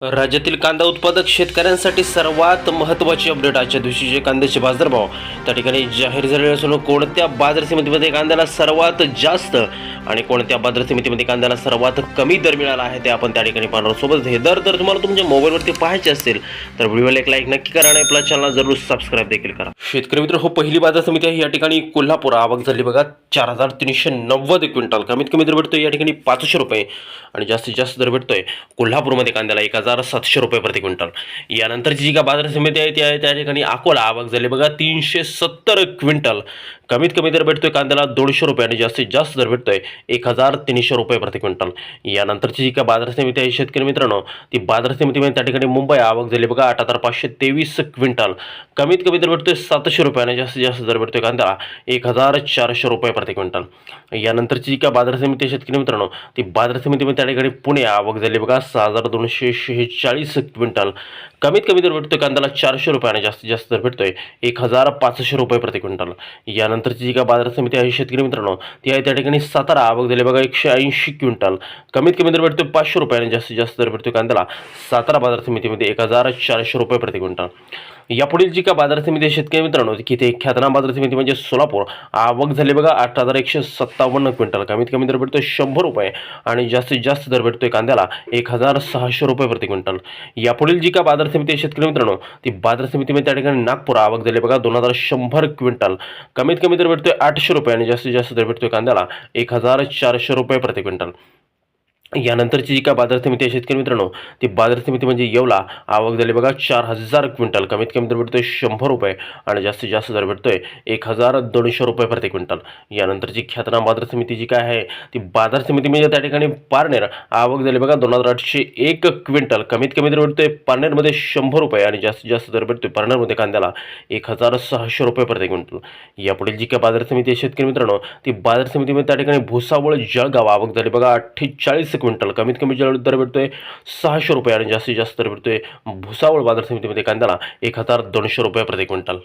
राज्यातील कांदा उत्पादक शेतकऱ्यांसाठी सर्वात महत्त्वाची अपडेट आजच्या दिवशीचे कांद्याचे बाजारभाव त्या ठिकाणी जाहीर झालेले असून कोणत्या बाजार समितीमध्ये कांद्याला सर्वात जास्त आणि कोणत्या बाजार समितीमध्ये कांद्याला सर्वात कमी दर मिळाला आहे ते आपण त्या ठिकाणी पाहणार सोबत हे दर जर तुम्हाला तुमच्या मोबाईलवरती पाहायचे असेल तर व्हिडिओला एक लाईक नक्की करा आणि आपल्या चॅनलला जरूर सबस्क्राईब देखील करा. शेतकरी मित्र हो पहिली बाजार समिती आहे या ठिकाणी कोल्हापूर. आवक झाली बघा चार हजार तीनशे नव्वद क्विंटल. कमीत कमी दर भेटतोय या ठिकाणी पाचशे रुपये आणि जास्तीत जास्त दर भेटतोय कोल्हापूरमध्ये कांद्याला एक हजार सातशे रुपये प्रति क्विंटल. यानंतरची जी का बाजार समिती आहे ती आहे त्या ठिकाणी अकोला. आवक झाली बघा तीनशे सत्तर क्विंटल. कमीत कमी दर भेटतोय कांद्याला दोनशे रुपये आणि जास्तीत जास्त दर भेटतोय. एक हजार तीनशे रुपये प्रति क्विंटल. यानंतरची जी काय बाजार समिती आहे शेतकरी मित्रांनो ती बाजार समितीमध्ये म्हणजे त्या ठिकाणी मुंबई आवक झाली बघा आठ हजार पाचशे तेवीस क्विंटल. कमीत कमी दर भेटतोय सातशे रुपयाने जास्तीत जास्त दर भेटतोय कांदा एक हजार चारशे रुपये प्रति क्विंटल. यानंतरची जी काय बाजार समिती आहे शेतकरी मित्रांनो ती बाजार समितीमध्ये म्हणजे त्या ठिकाणी पुणे आवक झाली बघा सहा हजार दोनशे शेहेचाळीस क्विंटल. कमीत कमी दर भेटतोय कांद्याला चारशे रुपयाने जास्तीत जास्त दर भेटतोय एक हजार पाचशे रुपये प्रति क्विंटल. यानंतरची जी काय बाजार समिती आहे शेतकरी मित्रांनो ती आहे त्या ठिकाणी सातारा. आवक झाली बघा एकशे ऐंशी क्विंटल. कमीत कमी दर भेटतो पाचशे रुपयाने जास्तीत जास्त दर भेटतो कांद्याला सातारा बाजार समितीमध्ये एक हजार चारशे रुपये प्रति क्विंटल. यापुढील जी का बाजार समिती आहे शेतकरी मित्रांनो की ते ख्यातनाम बाजार समिती म्हणजे सोलापूर. आवक झाली बघा आठ हजार एकशे सत्तावन्न क्विंटल. कमीत कमी दर भेटतो शंभर रुपये आणि जास्तीत जास्त दर भेटतोय कांद्याला एक हजार सहाशे रुपये प्रति क्विंटल. यापुढील जी का बाजार समिती आहे शेतकरी मित्रांनो ती बाजार समितीमध्ये त्या ठिकाणी नागपूर आवक झाली बघा दोन हजार शंभर क्विंटल. कमीत कमी दर भेटतोय आठशे रुपये आणि जास्तीत जास्त दर भेटतोय कांद्याला एक हजार चारशे रुपये प्रति क्विंटल. यानंतरची जी काय बाजार समिती आहे शेतकरी मित्रांनो ती बाजार समिती म्हणजे येवला. आवक झाली बघा चार हजार क्विंटल. कमीत कमी दर भेटतोय शंभर रुपये आणि जास्तीत जास्त दर भेटतोय एक हजार दोनशे रुपये प्रति क्विंटल. यानंतरची ख्यातनाम बाजार समिती जी काय आहे ती बाजार समिती म्हणजे त्या ठिकाणी पारनेर. आवक झाली बघा दोन हजार आठशे एक क्विंटल. कमीत कमी दर भेटतोय पारनेरमध्ये शंभर रुपये आणि जास्तीत जास्त दर भेटतोय पारनेरमध्ये कांद्याला एक हजार सहाशे रुपये प्रति क्विंटल. यापुढील जी काय बाजार समिती आहे शेतकरी मित्रांनो ती बाजार समितीमध्ये त्या ठिकाणी भुसावळ जळगाव आवक झाली बघा अठ्ठेचाळीस क्विंटल. कमीत कमी जळ दर भेटतोय सहाशे रुपये आणि जास्तीत जास्त दर भेटतोय भुसावळ बाजार समितीमध्ये कांद्याला एक हजार दोनशे रुपये प्रति क्विंटल.